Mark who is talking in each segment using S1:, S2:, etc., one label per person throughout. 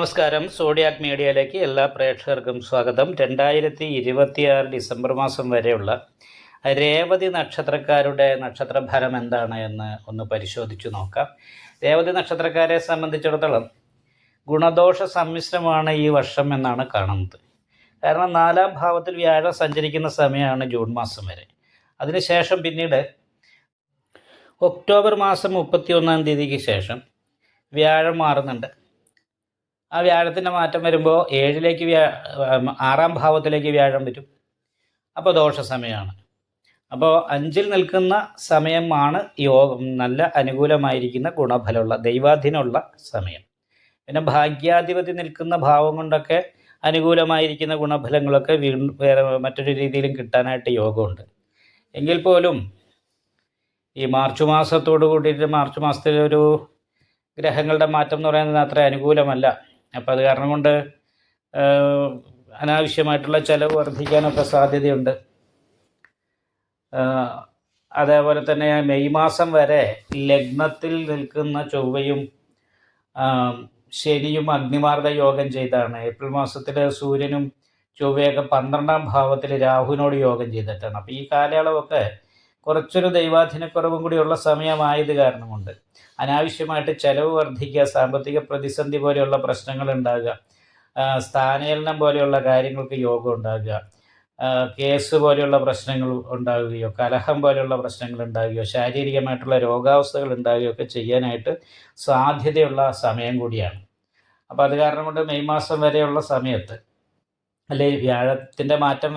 S1: നമസ്കാരം. സോഡിയാക് മീഡിയയിലേക്ക് എല്ലാ പ്രേക്ഷകർക്കും സ്വാഗതം. രണ്ടായിരത്തി ഇരുപത്തിയാറ് ഡിസംബർ മാസം വരെയുള്ള രേവതി നക്ഷത്രക്കാരുടെ നക്ഷത്രഫലം എന്താണ് എന്ന് ഒന്ന് പരിശോധിച്ചു നോക്കാം. രേവതി നക്ഷത്രക്കാരെ സംബന്ധിച്ചിടത്തോളം ഗുണദോഷ സമ്മിശ്രമാണ് ഈ വർഷം എന്നാണ് കാണുന്നത്. കാരണം നാലാം ഭാവത്തിൽ വ്യാഴം സഞ്ചരിക്കുന്ന സമയമാണ് ജൂൺ മാസം വരെ. അതിനുശേഷം പിന്നീട് ഒക്ടോബർ മാസം മുപ്പത്തി ഒന്നാം തീയതിക്ക് ശേഷം വ്യാഴം മാറുന്നുണ്ട്. ആ വ്യാഴത്തിന്റെ മാറ്റം വരുമ്പോൾ ഏഴിലേക്ക് വ്യാ ആറാം ഭാവത്തിലേക്ക് വ്യാഴം വരും. അപ്പോൾ ദോഷ സമയമാണ് അപ്പോൾ അഞ്ചിൽ നിൽക്കുന്ന സമയമാണ് യോഗം നല്ല അനുകൂലമായിരിക്കുന്ന ഗുണഫലമുള്ള ദൈവാധീനമുള്ള സമയം. പിന്നെ ഭാഗ്യാധിപതി നിൽക്കുന്ന ഭാവം കൊണ്ടൊക്കെ അനുകൂലമായിരിക്കുന്ന ഗുണഫലങ്ങളൊക്കെ വീണ്ടും വേറെ മറ്റൊരു രീതിയിലും കിട്ടാനായിട്ട് യോഗമുണ്ട്. എങ്കിൽ പോലും ഈ മാർച്ച് മാസത്തോട് കൂടിയിട്ട് മാർച്ച് മാസത്തിലൊരു ഗ്രഹങ്ങളുടെ മാറ്റം എന്ന് പറയുന്നത് അത്ര അനുകൂലമല്ല. അപ്പോൾ അത് കാരണം കൊണ്ട് അനാവശ്യമായിട്ടുള്ള ചിലവ് വർദ്ധിക്കാനൊക്കെ സാധ്യതയുണ്ട്. അതേപോലെ തന്നെ മെയ് മാസം വരെ ലഗ്നത്തിൽ നിൽക്കുന്ന ചൊവ്വയും ശനിയും അഗ്നിമാർഗ യോഗം ചെയ്താണ്. ഏപ്രിൽ മാസത്തിൽ സൂര്യനും ചൊവ്വയൊക്കെ പന്ത്രണ്ടാം ഭാവത്തിൽ രാഹുവിനോട് യോഗം ചെയ്തിട്ടാണ്. അപ്പോൾ ഈ കാലയളവൊക്കെ കുറച്ചൊരു ദൈവാധീനക്കുറവും കൂടിയുള്ള സമയമായത് കാരണം കൊണ്ട് അനാവശ്യമായിട്ട് ചെലവ് വർദ്ധിക്കുക സാമ്പത്തിക പ്രതിസന്ധി പോലെയുള്ള പ്രശ്നങ്ങൾ ഉണ്ടാകുക സ്ഥാനേലനം പോലെയുള്ള കാര്യങ്ങൾക്ക് യോഗം ഉണ്ടാകുക കേസ് പോലെയുള്ള പ്രശ്നങ്ങൾ ഉണ്ടാകുകയോ കലഹം പോലെയുള്ള പ്രശ്നങ്ങൾ ഉണ്ടാകുകയോ ശാരീരികമായിട്ടുള്ള രോഗാവസ്ഥകൾ ഉണ്ടാകുകയോ ഒക്കെ ചെയ്യാനായിട്ട് സാധ്യതയുള്ള സമയം കൂടിയാണ്. അപ്പോൾ അത് കാരണം കൊണ്ട് മെയ് മാസം വരെയുള്ള സമയത്ത് അല്ലെങ്കിൽ വ്യാഴത്തിന്റെ മാറ്റം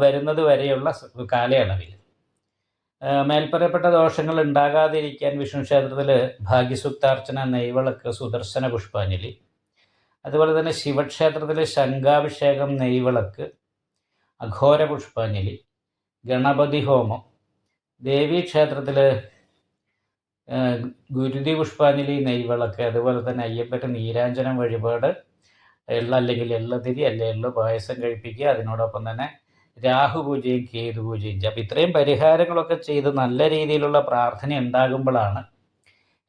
S1: വരുന്നത് വരെയുള്ള കാലയളവിൽ മേൽപ്പറയപ്പെട്ട ദോഷങ്ങൾ ഉണ്ടാകാതിരിക്കാൻ വിഷ്ണു ക്ഷേത്രത്തിൽ ഭാഗ്യസുക്താർച്ചന നെയ്വിളക്ക് സുദർശന പുഷ്പാഞ്ജലി. അതുപോലെ തന്നെ ശിവക്ഷേത്രത്തിൽ ശംഖാഭിഷേകം നെയ്വിളക്ക് അഘോര പുഷ്പാഞ്ജലി ഗണപതി ഹോമം. ദേവീക്ഷേത്രത്തിൽ ഗുരുതി പുഷ്പാഞ്ജലി നെയ്വിളക്ക് അതുപോലെ തന്നെ അയ്യപ്പന്റെ നീരാഞ്ജനം വഴിപാട് എള്ള അല്ലെങ്കിൽ എള്ളതിരി അല്ലെ എള്ളു പായസം കഴിപ്പിക്കുക അതിനോടൊപ്പം തന്നെ രാഹു കേതുപൂജയും കേതു പൂജയും ചെയ്യും അപ്പം ഇത്രയും പരിഹാരങ്ങളൊക്കെ ചെയ്ത് നല്ല രീതിയിലുള്ള പ്രാർത്ഥന ഉണ്ടാകുമ്പോഴാണ്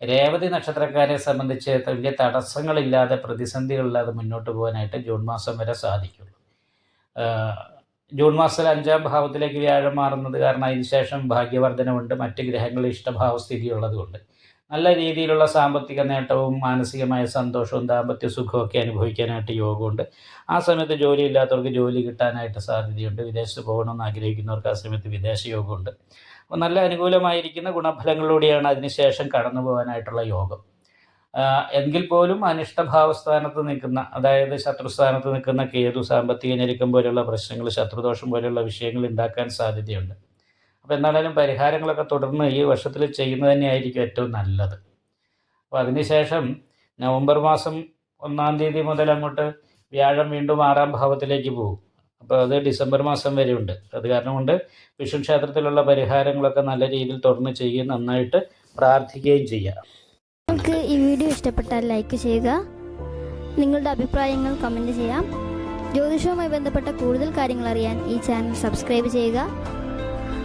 S1: രേവതി നക്ഷത്രക്കാരെ സംബന്ധിച്ച് വലിയ തടസ്സങ്ങളില്ലാതെ പ്രതിസന്ധികളില്ലാതെ മുന്നോട്ട് പോകാനായിട്ട് ജൂൺ മാസം വരെ സാധിക്കുള്ളൂ. ജൂൺ മാസത്തിൽ അഞ്ചാം ഭാവത്തിലേക്ക് വ്യാഴം മാറുന്നത് കാരണം അതിനുശേഷം ഭാഗ്യവർദ്ധനമുണ്ട് മറ്റ് ഗ്രഹങ്ങളിൽ ഇഷ്ടഭാവസ്ഥിതി സ്ഥിതിയുള്ളത് കൊണ്ട് നല്ല രീതിയിലുള്ള സാമ്പത്തിക നേട്ടവും മാനസികമായ സന്തോഷവും ദാമ്പത്യ സുഖവും ഒക്കെ അനുഭവിക്കാനായിട്ട് യോഗമുണ്ട്. ആ സമയത്ത് ജോലി ഇല്ലാത്തവർക്ക് ജോലി കിട്ടാനായിട്ട് സാധ്യതയുണ്ട്. വിദേശത്ത് പോകണമെന്ന് ആഗ്രഹിക്കുന്നവർക്ക് ആ സമയത്ത് വിദേശ യോഗമുണ്ട്. അപ്പോൾ നല്ല അനുകൂലമായിരിക്കുന്ന ഗുണഫലങ്ങളിലൂടെയാണ് അതിനുശേഷം കടന്നു പോകാനായിട്ടുള്ള യോഗം. എങ്കിൽ പോലും അനിഷ്ടഭാവസ്ഥാനത്ത് നിൽക്കുന്ന അതായത് ശത്രുസ്ഥാനത്ത് നിൽക്കുന്ന കേതു സാമ്പത്തിക ഞെരുക്കം പോലെയുള്ള പ്രശ്നങ്ങൾ ശത്രുദോഷം പോലെയുള്ള വിഷയങ്ങൾ ഉണ്ടാക്കാൻ സാധ്യതയുണ്ട്. അപ്പോൾ എന്നാലും പരിഹാരങ്ങളൊക്കെ തുടർന്ന് ഈ വർഷത്തിൽ ചെയ്യുന്നത് തന്നെയായിരിക്കും ഏറ്റവും നല്ലത്. അപ്പോൾ അതിനുശേഷം നവംബർ മാസം ഒന്നാം തീയതി മുതൽ അങ്ങോട്ട് വ്യാഴം വീണ്ടും ആറാം ഭാവത്തിലേക്ക് പോകും. അപ്പോൾ അത് ഡിസംബർ മാസം വരെ ഉണ്ട്. അത് കാരണം കൊണ്ട് വിഷ്ണു ക്ഷേത്രത്തിലുള്ള പരിഹാരങ്ങളൊക്കെ നല്ല രീതിയിൽ തുടർന്ന് ചെയ്യുകയും നന്നായിട്ട് പ്രാർത്ഥിക്കുകയും ചെയ്യാം.
S2: നിങ്ങൾക്ക് ഈ വീഡിയോ ഇഷ്ടപ്പെട്ടാൽ ലൈക്ക് ചെയ്യുക. നിങ്ങളുടെ അഭിപ്രായങ്ങൾ കമന്റ് ചെയ്യാം. ജ്യോതിഷവുമായി ബന്ധപ്പെട്ട കൂടുതൽ കാര്യങ്ങൾ അറിയാൻ ഈ ചാനൽ സബ്സ്ക്രൈബ് ചെയ്യുക.